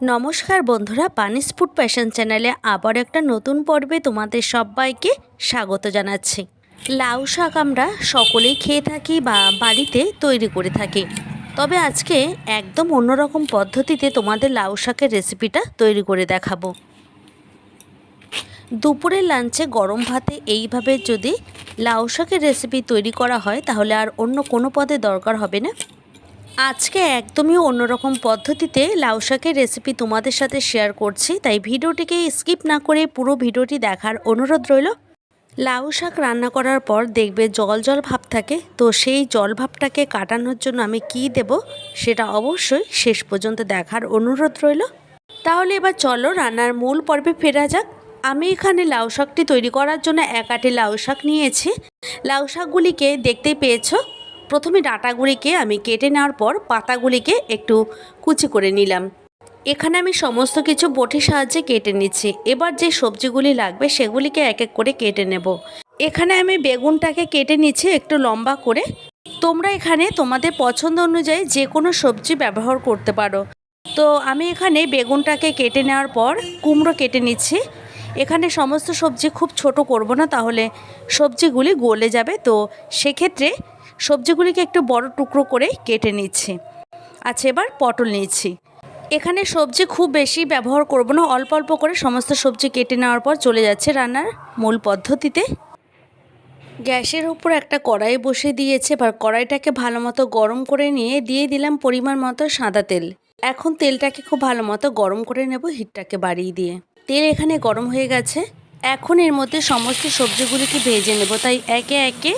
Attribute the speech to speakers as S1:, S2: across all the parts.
S1: নমস্কার বন্ধুরা পানিস food passion চ্যানেলে আবার একটা নতুন পর্বে তোমাদের সবাইকে স্বাগত জানাচ্ছি। লাউ শাক আমরা সকলেই খেয়ে থাকি বা বাড়িতে তৈরি করে থাকি। তবে আজকে একদম অন্যরকম পদ্ধতিতে তোমাদের লাউ শাকের রেসিপিটা তৈরি করে দেখাবো। দুপুরের লাঞ্চে গরম ভাতে এইভাবে যদি লাউ শাকের রেসিপি তৈরি করা হয়, তাহলে আর অন্য কোনো পদে দরকার হবে না। আজকে একদমই অন্যরকম পদ্ধতিতে লাউ শাকের রেসিপি তোমাদের সাথে শেয়ার করছি, তাই ভিডিওটিকে স্কিপ না করে পুরো ভিডিওটি দেখার অনুরোধ রইল। লাউ শাক রান্না করার পর দেখবে জল জল ভাব থাকে, তো সেই জল ভাবটাকে কাটানোর জন্য আমি কি দেব সেটা অবশ্যই শেষ পর্যন্ত দেখার অনুরোধ রইল। তাহলে এবার চলো রান্নার মূল পর্বে ফেরা যাক। আমি এখানে লাউ শাকটি তৈরি করার জন্য এক আটি লাউ শাক নিয়েছি। লাউ শাকগুলিকে দেখতেই পেয়েছ প্রথমে ডাঁটাগুলিকে আমি কেটে নেওয়ার পর পাতাগুলিকে একটু কুচি করে নিলাম। এখানে আমি সমস্ত কিছু বটির সাহায্যে কেটে নিচ্ছি। এবার যে সবজিগুলি লাগবে সেগুলিকে এক এক করে কেটে নেব। এখানে আমি বেগুনটাকে কেটে নিচ্ছি একটু লম্বা করে। তোমরা এখানে তোমাদের পছন্দ অনুযায়ী যে কোনো সবজি ব্যবহার করতে পারো। তো আমি এখানে বেগুনটাকে কেটে নেওয়ার পর কুমড়ো কেটে নিচ্ছি। এখানে সমস্ত সবজি খুব ছোট করব না, তাহলে সবজিগুলি গলে যাবে। তো সেক্ষেত্রে সবজিগুলিকে একটু বড় টুকরো করে কেটে নিচ্ছি। আচ্ছা এবার পটল নিচ্ছি এখানে সবজি খুব বেশি ব্যবহার করব না, অল্প অল্প করে সমস্ত সবজি কেটে নেওয়ার পর চলে যাচ্ছে রান্নার মূল পদ্ধতিতে। গ্যাসের উপর একটা কড়াই বসে দিয়েছে, এবার কড়াইটাকে ভালো মতো গরম করে নিয়ে দিয়ে দিলাম পরিমাণ মতো সাদা তেল। এখন তেলটাকে খুব ভালো মতো গরম করে নেব হিটটাকে বাড়িয়ে দিয়ে। তেল এখানে গরম হয়ে গেছে। এখন এর মধ্যে সমস্ত সবজিগুলিকে ভেজে নেব, তাই একে একে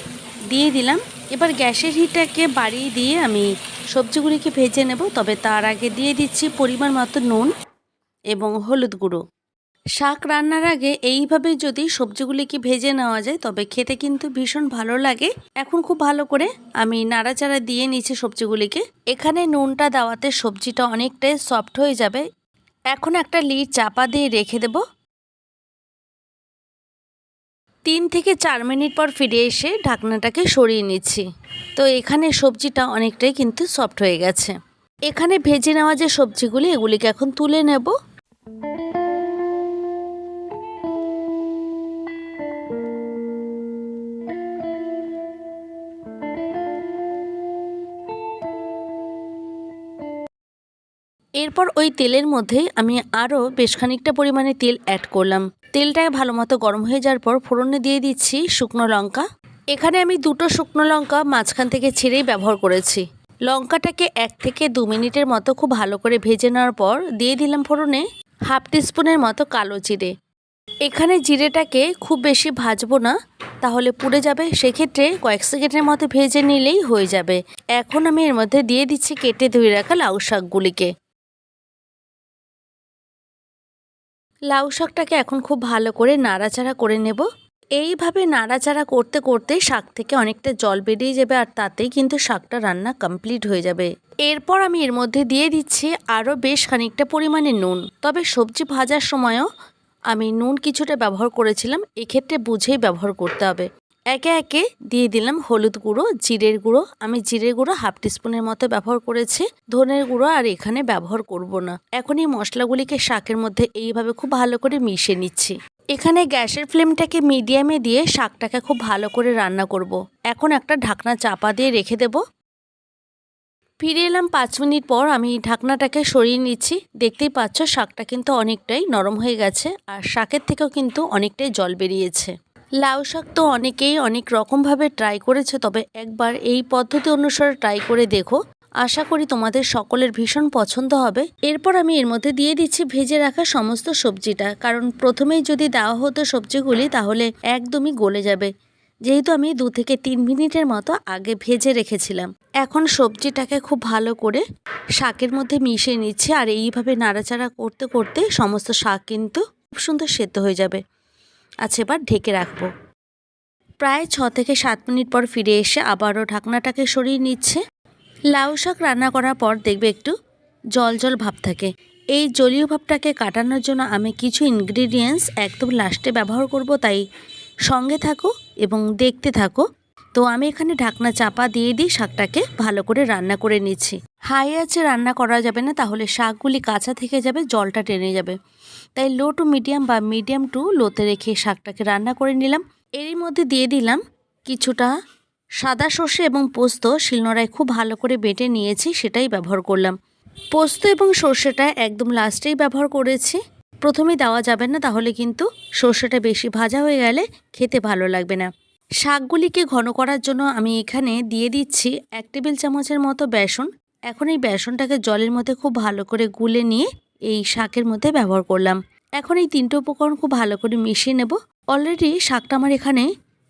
S1: দিয়ে দিলাম এবার গ্যাসের হিটটাকে বাড়িয়ে দিয়ে আমি সবজিগুলিকে ভেজে নেব, তবে তার আগে দিয়ে দিচ্ছি পরিমাণ মতো নুন এবং হলুদ গুঁড়ো। শাক রান্নার আগে এইভাবে যদি সবজিগুলিকে ভেজে নেওয়া যায়, তবে খেতে কিন্তু ভীষণ ভালো লাগে। এখন খুব ভালো করে আমি নাড়াচাড়া দিয়ে নিচ্ছি সবজিগুলিকে। এখানে নুনটা দেওয়াতে সবজিটা অনেকটাই সফট হয়ে যাবে। এখন একটা লিড চাপা দিয়ে রেখে দেবো। তিন থেকে চার মিনিট পর ফিরে এসে ঢাকনাটাকে সরিয়ে নিচ্ছি। তো এখানে সবজিটা অনেকটাই কিন্তু সফট হয়ে গেছে। এখানে ভেজে নেওয়া যে সবজিগুলি, এগুলিকে এখন তুলে নেব। এরপর ওই তেলের মধ্যেই আমি আরও বেশ খানিকটা পরিমাণে তেল অ্যাড করলাম। তেলটাকে ভালো মতো গরম হয়ে যাওয়ার পর ফোড়নে দিয়ে দিচ্ছি শুকনো লঙ্কা। এখানে আমি দুটো শুকনো লঙ্কা মাঝখান থেকে ছিঁড়েই ব্যবহার করেছি। লঙ্কাটাকে এক থেকে দু মিনিটের মতো খুব ভালো করে ভেজে নেওয়ার পর দিয়ে দিলাম ফোড়নে হাফ টিস্পুনের মতো কালো জিরে। এখানে জিরেটাকে খুব বেশি ভাজবো না, তাহলে পুড়ে যাবে। সেক্ষেত্রে কয়েক সেকেন্ডের মতো ভেজে নিলেই হয়ে যাবে। এখন আমি এর মধ্যে দিয়ে দিচ্ছি কেটে ধুয়ে রাখা লাউ শাকগুলিকে। লাউ শাকটাকে এখন খুব ভালো করে নাড়াচাড়া করে নেব। এইভাবে নাড়াচাড়া করতে করতে শাক থেকে অনেকটা জল বেরিয়ে যাবে আর তাতেই কিন্তু শাকটা রান্না কমপ্লিট হয়ে যাবে। এরপর আমি এর মধ্যে দিয়ে দিচ্ছি আরও বেশ খানিকটা পরিমাণে নুন। তবে সবজি ভাজার সময়ও আমি নুন কিছুটা ব্যবহার করেছিলাম, এক্ষেত্রে বুঝেই ব্যবহার করতে হবে। একে একে দিয়ে দিলাম হলুদ গুঁড়ো, জিরের গুঁড়ো। আমি জিরের গুঁড়ো হাফ টিস্পুনের মতো ব্যবহার করেছি। ধনের গুঁড়ো আর এখানে ব্যবহার করব না। এখন এই মশলাগুলিকে শাকের মধ্যে এইভাবে খুব ভালো করে মিশিয়ে নিচ্ছি। এখানে গ্যাসের ফ্লেমটাকে মিডিয়ামে দিয়ে শাকটাকে খুব ভালো করে রান্না করব। এখন একটা ঢাকনা চাপা দিয়ে রেখে দেব। ফিরে এলাম পাঁচ মিনিট পর আমি ঢাকনাটাকে সরিয়ে নিচ্ছি। দেখতেই পাচ্ছ, শাকটা কিন্তু অনেকটাই নরম হয়ে গেছে আর শাকের থেকেও কিন্তু অনেকটাই জল বেরিয়েছে। লাউ শাক তো অনেকেই অনেক রকমভাবে ট্রাই করেছে, তবে একবার এই পদ্ধতি অনুসারে ট্রাই করে দেখো। আশা করি তোমাদের সকলের ভীষণ পছন্দ হবে। এরপর আমি এর মধ্যে দিয়ে দিচ্ছি ভেজে রাখা সমস্ত সবজিটা, কারণ প্রথমেই যদি দেওয়া হতো সবজিগুলি, তাহলে একদমই গলে যাবে। যেহেতু আমি দু থেকে তিন মিনিটের মতো আগে ভেজে রেখেছিলাম। এখন সবজিটাকে খুব ভালো করে শাকের মধ্যে মিশিয়ে নিচ্ছে, আর এইভাবে নাড়াচাড়া করতে করতে সমস্ত শাক কিন্তু খুব সুন্দর সেদ্ধ হয়ে যাবে। আচ্ছা এবার ঢেকে রাখব। প্রায় ছ থেকে সাত মিনিট পর ফিরে এসে আবারও ঢাকনাটাকে সরিয়ে নিচ্ছে। লাউ শাক রান্না করার পর দেখবে একটু জল জল ভাব থাকে। এই জলীয় ভাবটাকে কাটানোর জন্য আমি কিছু ইনগ্রিডিয়েন্টস একদম লাস্টে ব্যবহার করব, তাই সঙ্গে থাকো এবং দেখতে থাকো। তো আমি এখানে ঢাকনা চাপা দিয়ে দিই শাকটাকে, ভালো করে রান্না করে নিচ্ছি। হাই আছে, রান্না করা যাবে না, তাহলে শাকগুলি কাঁচা থেকে যাবে, জলটা টেনে যাবে। তাই লো টু মিডিয়াম বা মিডিয়াম টু লোতে রেখে শাকটাকে রান্না করে নিলাম। এরই মধ্যে দিয়ে দিলাম কিছুটা সাদা সর্ষে এবং পোস্ত। শিলনোড়ায় খুব ভালো করে বেটে নিয়েছি, সেটাই ব্যবহার করলাম। পোস্ত এবং সর্ষেটা একদম লাস্টেই ব্যবহার করেছি। প্রথমে দেওয়া যাবে না, তাহলে কিন্তু সর্ষেটা বেশি ভাজা হয়ে গেলে খেতে ভালো লাগবে না। শাকগুলিকে ঘন করার জন্য আমি এখানে দিয়ে দিচ্ছি এক টেবিল চামচের মতো বেসন। এখন এই বেসনটাকে জলের মধ্যে খুব ভালো করে গুলে নিয়ে এই শাকের মধ্যে ব্যবহার করলাম। এখন এই তিনটে উপকরণ খুব ভালো করে মিশিয়ে নেব। অলরেডি শাকটা আমার এখানে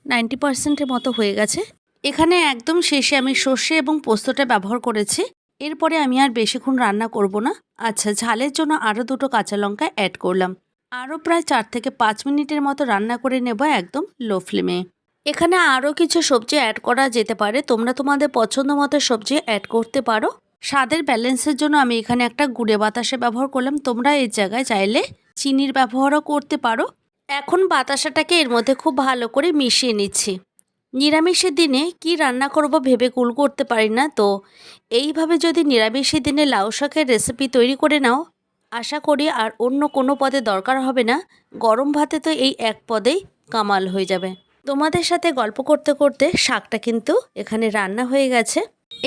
S1: নাইনটি পার্সেন্টের মতো হয়ে গেছে। এখানে একদম শেষে আমি সর্ষে এবং পোস্তটা ব্যবহার করেছি। এরপরে আমি আর বেশিক্ষণ রান্না করব না। আচ্ছা ঝালের জন্য আরও দুটো কাঁচা লঙ্কা অ্যাড করলাম। আরও প্রায় চার থেকে পাঁচ মিনিটের মতো রান্না করে নেব একদম লো ফ্লেমে এখানে আরও কিছু সবজি অ্যাড করা যেতে পারে। তোমরা তোমাদের পছন্দ মতো সবজি অ্যাড করতে পারো। স্বাদের ব্যালেন্সের জন্য আমি এখানে একটা গুড়ে বাতাসে ব্যবহার করলাম। তোমরা এই জায়গায় চাইলে চিনির ব্যবহারও করতে পারো। এখন বাতাসাটাকে এর মধ্যে খুব ভালো করে মিশিয়ে নিচ্ছি। নিরামিষের দিনে কি রান্না করব ভেবে কুল করতে পারি না, তো এইভাবে যদি নিরামিষের দিনে লাউ শাকের রেসিপি তৈরি করে নাও, আশা করি আর অন্য কোনো পদে দরকার হবে না। গরম ভাতে তো এই এক পদেই কামাল হয়ে যাবে। তোমাদের সাথে গল্প করতে করতে শাকটা কিন্তু এখানে রান্না হয়ে গেছে।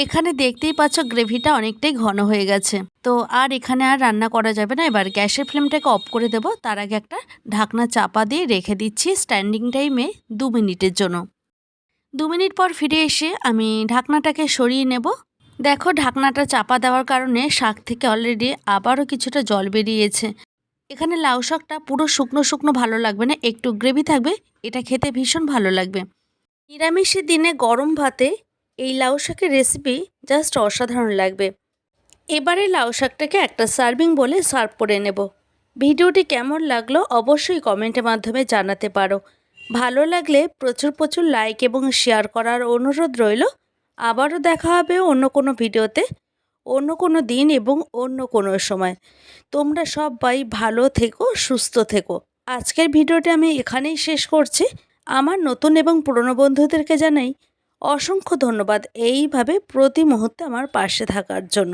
S1: এখানে দেখতেই পাচ্ছ গ্রেভিটা অনেকটাই ঘন হয়ে গেছে। তো আর এখানে আর রান্না করা যাবে না। এবার গ্যাসের ফ্লেমটাকে অফ করে দেব। তার আগে একটা ঢাকনা চাপা দিয়ে রেখে দিচ্ছি স্ট্যান্ডিং টাইমে দু মিনিটের জন্য। দু মিনিট পর ফিরে এসে আমি ঢাকনাটাকে সরিয়ে নেব। দেখো ঢাকনাটা চাপা দেওয়ার কারণে শাক থেকে অলরেডি আবারও কিছুটা জল বেরিয়েছে। এখানে লাউ শাকটা পুরো শুকনো শুকনো ভালো লাগবে না, একটু গ্রেভি থাকবে, এটা খেতে ভীষণ ভালো লাগবে। নিরামিষের দিনে গরম ভাতে এই লাউ শাকের রেসিপি জাস্ট অসাধারণ লাগবে। এবারে লাউ শাকটাকে একটা সার্ভিং বলে সার্ভ করে নেব। ভিডিওটি কেমন লাগল অবশ্যই কমেন্টের মাধ্যমে জানাতে পারো। ভালো লাগলে প্রচুর প্রচুর লাইক এবং শেয়ার করার অনুরোধ রইল। আবারও দেখা হবে অন্য কোনো ভিডিওতে অন্য কোনো দিন এবং অন্য কোনো সময়। তোমরা সবাই ভালো থেকো, সুস্থ থেকো। আজকের ভিডিওটি আমি এখানেই শেষ করছি। আমার নতুন এবং পুরনো বন্ধুদেরকে জানাই অসংখ্য ধন্যবাদ এইভাবে প্রতি মুহূর্তে আমার পাশে থাকার জন্য।